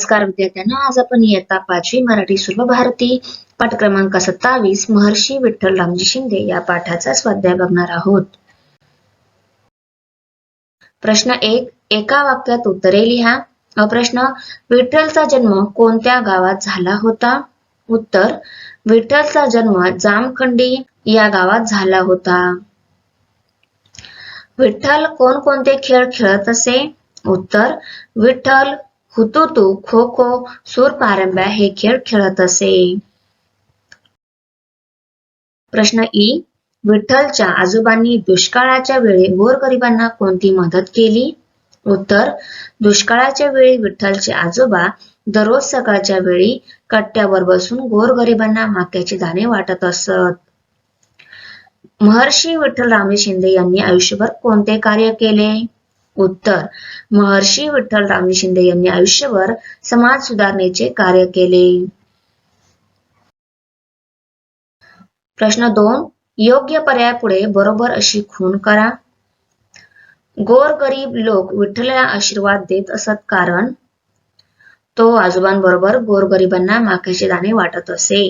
नमस्कार विद्यार्थ्यांना आज आपण इयत्ता पाचवी मराठी सर्व भारती पाठ क्रमांक सत्तावीस महर्षी विठ्ठल रामजी शिंदे या पाठाचा स्वाध्याय बघणार आहोत. प्रश्न एक एका वाक्यात उत्तरे लिहा. प्रश्न विठ्ठलचा जन्म कोणत्या गावात झाला होता? उत्तर विठ्ठलचा जन्म जामखंडी या गावात झाला होता. विठ्ठल कोणकोणते खेळ खेळत असे? उत्तर विठ्ठल हुतुतू खो खो सूरपारंब्या हे खेळ खेळत असे. प्रश्न ई. विठ्ठलच्या आजोबांनी दुष्काळाच्या वेळी गोरगरिबांना कोणती मदत केली? उत्तर. दुष्काळाच्या वेळी विठ्ठलचे आजोबा दररोज सकाळच्या वेळी कट्ट्यावर बसून गोरगरिबांना माक्याचे दाणे वाटत असत. महर्षी विठ्ठल रामजी शिंदे यांनी आयुष्यभर कोणते कार्य केले? उत्तर. महर्षी विठ्ठल रामजी शिंदे यांनी आयुष्यभर समाज सुधारणेचे कार्य केले. प्रश्न दोन योग्य पर्यायापुढे बरोबर अशी खून करा. गोर गरीब लोक विठ्ठलाला आशीर्वाद देत असत कारण तो आजोबांबरोबर गोरगरिबांना माक्याचे दाणे वाटत असे.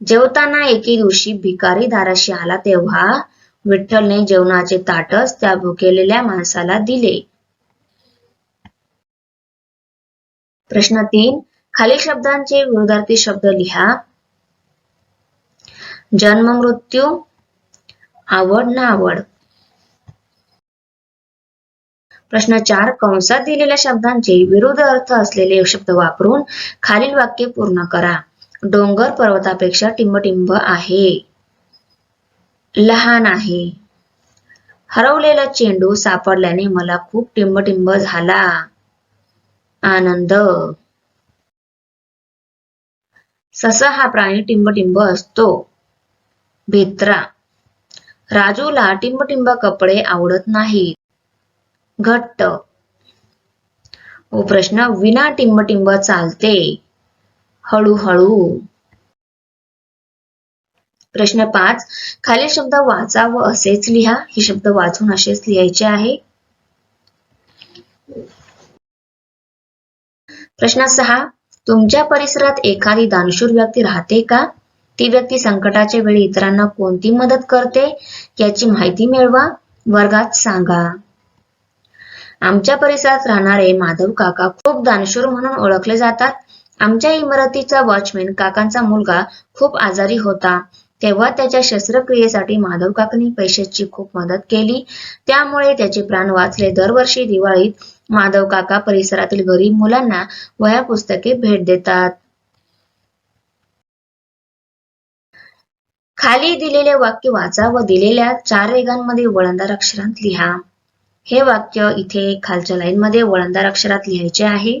जेवताना एके दिवशी भिकारी दाराशी आला तेव्हा विठ्ठलने जेवणाचे ताटच त्या भुकेलेल्या माणसाला दिले. प्रश्न तीन खालील शब्दांचे विरोधार्थी शब्द लिहा. जन्म मृत्यू आवड ना आवड. प्रश्न चार कंसात दिलेल्या शब्दांचे विरुद्ध अर्थ असलेले शब्द वापरून खालील वाक्य पूर्ण करा. डोंगर पर्वतापेक्षा टिंबटिंब आहे. लहान आहे. हरवलेला चेंडू सापडल्याने मला खूप टिंबटिंब झाला. आनंद. ससा हा प्राणी टिंबटिंब असतो. भित्रा. राजूला टिंबटिंब कपडे आवडत नाहीत. घट्ट. व प्रश्न विना टिंबटिंब चालते. हळूहळू. प्रश्न पाच खालील शब्द वाचा व असेच लिहा. हे शब्द वाचून असेच लिहायचे आहे. प्रश्न सहा तुमच्या परिसरात एखादी दानशूर व्यक्ती राहते का? ती व्यक्ती संकटाच्या वेळी इतरांना कोणती मदत करते? याची माहिती मिळवा. वर्गात सांगा. आमच्या परिसरात राहणारे माधव काका खूप दानशूर म्हणून ओळखले जातात. आमच्या इमारतीचा वॉचमॅन काकांचा मुलगा खूप आजारी होता. तेव्हा त्याच्या शस्त्रक्रियेसाठी माधवकाकांनी पैशाची खूप मदत केली. त्यामुळे त्याचे प्राण वाचले. दरवर्षी दिवाळीत माधवकाका परिसरातील गरीब मुलांना वह्या पुस्तके भेट देतात. खाली दिलेले वाक्य वाचा व दिलेल्या चार वेगांमध्ये वळणदार अक्षरांत लिहा. हे वाक्य इथे खालच्या लाईन मध्ये वळणदार अक्षरात लिहायचे आहे.